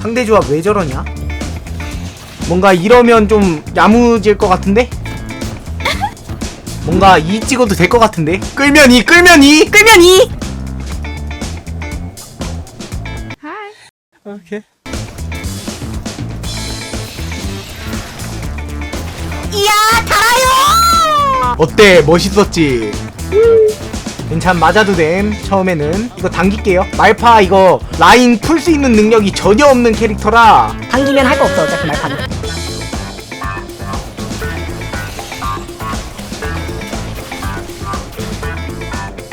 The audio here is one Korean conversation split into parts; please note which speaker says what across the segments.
Speaker 1: 상대 조합 왜 저러냐? 뭔가 이러면 좀 야무질 것 같은데? 뭔가 이 찍어도 될 것 같은데? 끌면 이 끌면 이 끌면 이 오케이
Speaker 2: 이야 달아요
Speaker 1: 어때 멋있었지? 괜찮 맞아도 됨 처음에는 이거 당길게요 말파 이거 라인 풀 수 있는 능력이 전혀 없는 캐릭터라
Speaker 2: 당기면 할 거 없어 어차피 말파는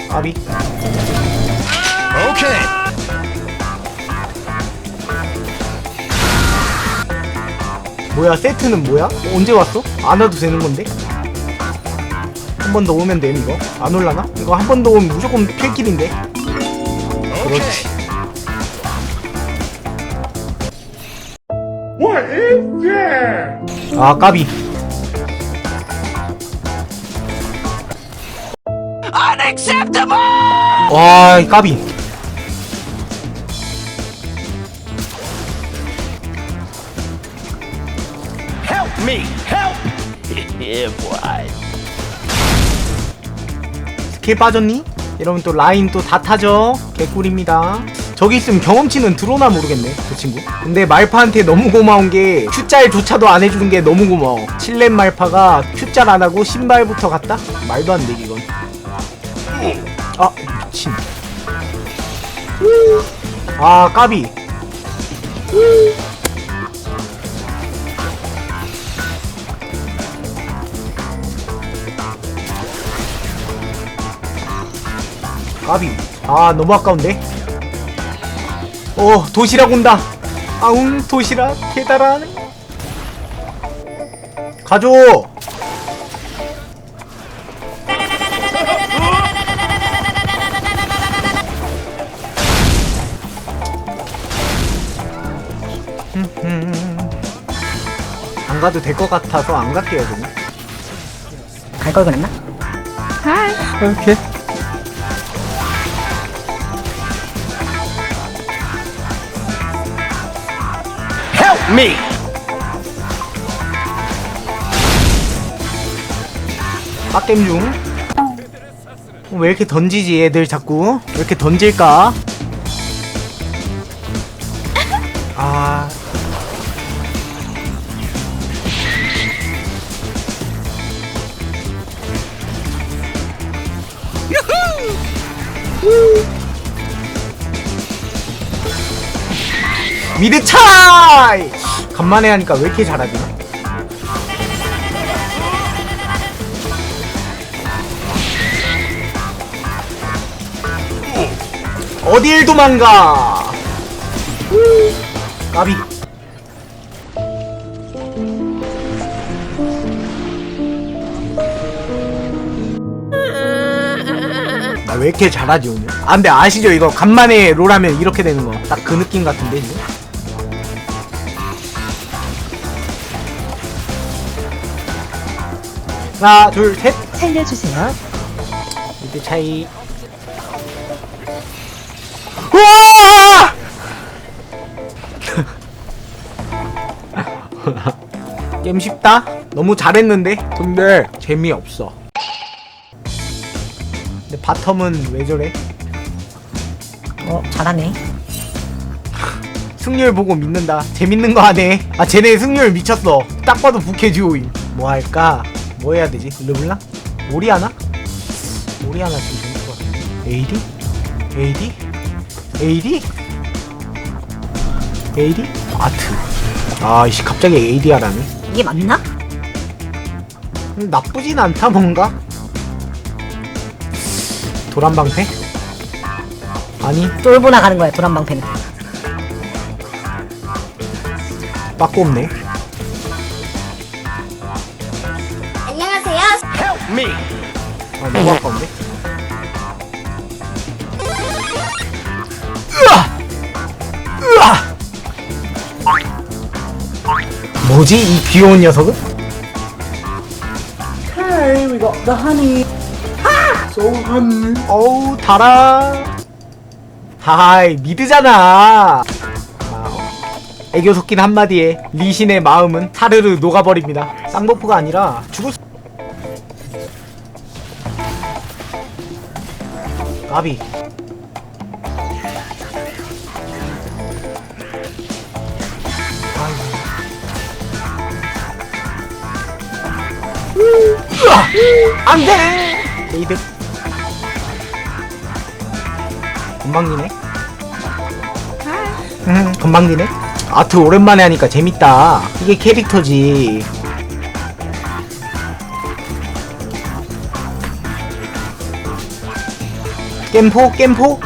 Speaker 1: 아비
Speaker 3: 오케이.
Speaker 1: 뭐야 세트는 뭐야? 언제 왔어? 안 와도 되는 건데? 한 번 더 오면 됨 이거 안 올라나? 이거 한 번 더 오면 무조건 필킬인데 그렇지 아 까비 와이 까비
Speaker 3: Help me. Help. yeah, boy.
Speaker 1: 스킬 빠졌니? 이러면 또 라인 또 다 타죠. 개꿀입니다. 저기 있으면 경험치는 들어오나 모르겠네 저 친구. 근데 말파한테 너무 고마운 게 Q짤조차도 안 해주는 게 너무 고마워. 7렙 말파가 Q짤 안 하고 신발부터 갔다? 말도 안 되지 이건. 아 미친. 아 까비 까비 아 너무 아까운데? 어 도시락 온다. 아웅 도시락 개달하네 가져 안 가도 될 것 같아서 안 갈게요 그냥.
Speaker 2: 갈걸 그랬나?
Speaker 1: 오케이.
Speaker 3: Help me.
Speaker 1: 빡겜 중. 어, 왜 이렇게 던지지 애들 자꾸? 왜 이렇게 던질까? 아. 미드 차이! 간만에 하니까 왜 이렇게 잘하지? 어딜 도망가? 까비. 나 왜 이렇게 잘하지 오늘? 아 근데 아시죠 이거 간만에 롤하면 이렇게 되는 거. 딱 그 느낌 같은데 지금? 하나 둘 셋.
Speaker 2: 살려주세요
Speaker 1: 이때 차이. 우와! 게임 쉽다? 너무 잘했는데? 근데 재미없어. 근데 바텀은 왜 저래?
Speaker 2: 어 잘하네
Speaker 1: 승률 보고 믿는다. 재밌는 거 하네. 아, 쟤네 승률 미쳤어. 딱 봐도 부캐 듀오임. 뭐 할까? 뭐 해야 되지? 르블랑? 오리아나? 오리아나 것 같은데. AD? AD? AD? AD? 아트. 아이씨, 갑자기 AD 하라네.
Speaker 2: 이게 맞나?
Speaker 1: 음, 나쁘진 않다, 뭔가? 도란방패? 아니,
Speaker 2: 쫄보 나 가는 거야 도란방패는
Speaker 1: 빠꾸 없네.
Speaker 3: Me.
Speaker 1: 아, 너무 아까운데? 으아! 으아! 뭐지 이 귀여운 녀석은? Hey, we got the honey. So honey. 어우 달아. 하이 미드잖아. 아, 애교 섞인 한마디에 리신의 마음은 사르르 녹아버립니다 쌍버프가 아니라 죽을 수... 까비. 으아! 안돼! 레이드 건방지네. 음 건방지네. 아트 오랜만에 하니까 재밌다. 이게 캐릭터지 겜포 겜포?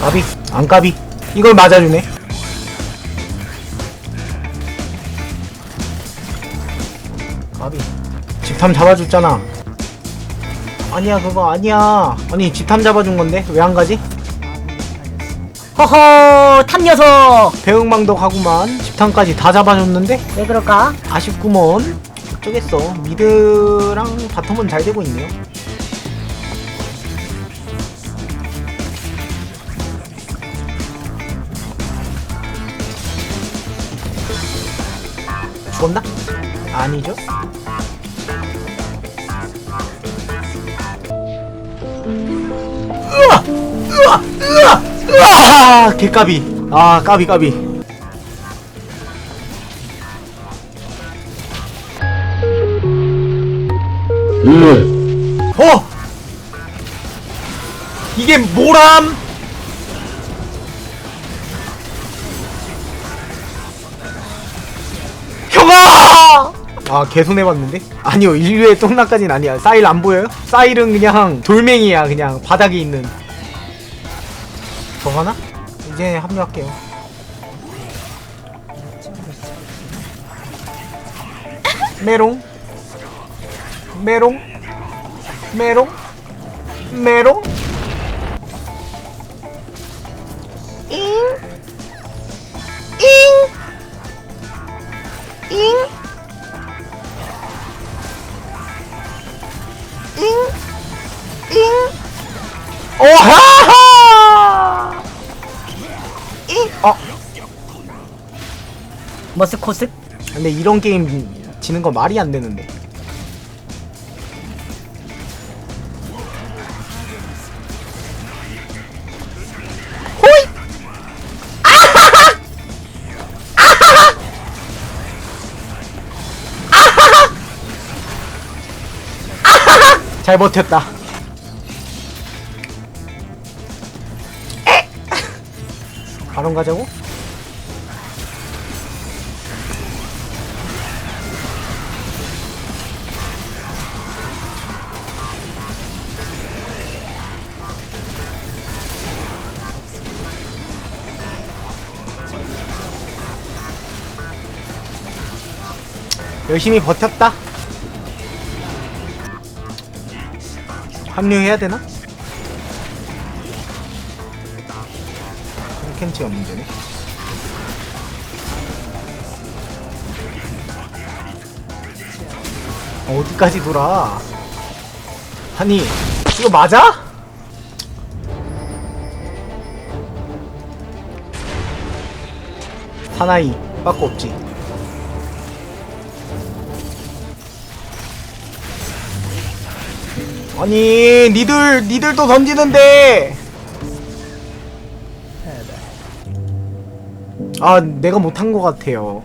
Speaker 1: 까비 안 까비. 이걸 맞아주네. 까비. 집탐 잡아줬잖아. 아니야 그거 아니야. 아니 집탐 잡아준 건데? 왜 안 가지?
Speaker 2: 허허 탐 녀석
Speaker 1: 배응망덕 하구만 집탐까지 다 잡아줬는데
Speaker 2: 왜 그럴까?
Speaker 1: 아쉽구먼 어쩌겠어 미드랑 바텀은 잘 되고 있네요 죽었나? 아니죠? 으아! 으아! 으아! 으아! 개까비 아 까비 까비 어! 이게 뭐람? 형아! 아, 개손해봤는데? 아니요, 인류의 똥나까진 아니야. 사일 안 보여요? 사일은 그냥 돌멩이야, 그냥 바닥에 있는. 더 가나? 이제 합류할게요. 메롱. 메롱. 메롱. 메롱. 잉. 잉. 잉. 잉. 잉. 오하하!
Speaker 2: 머스코스
Speaker 1: 근데 이런 게임 지는 거 말이 안 되는데. 호이! 잘 버텼다. 에! 바론 가자고? 열심히 버텼다. 합류해야 되나? 캔치가 문제네. 어디까지 돌아? 아니, 이거 맞아? 사나이, 빠꾸 없지. 아니 니들 니들도 던지는데. 아 내가 못한 것 같아요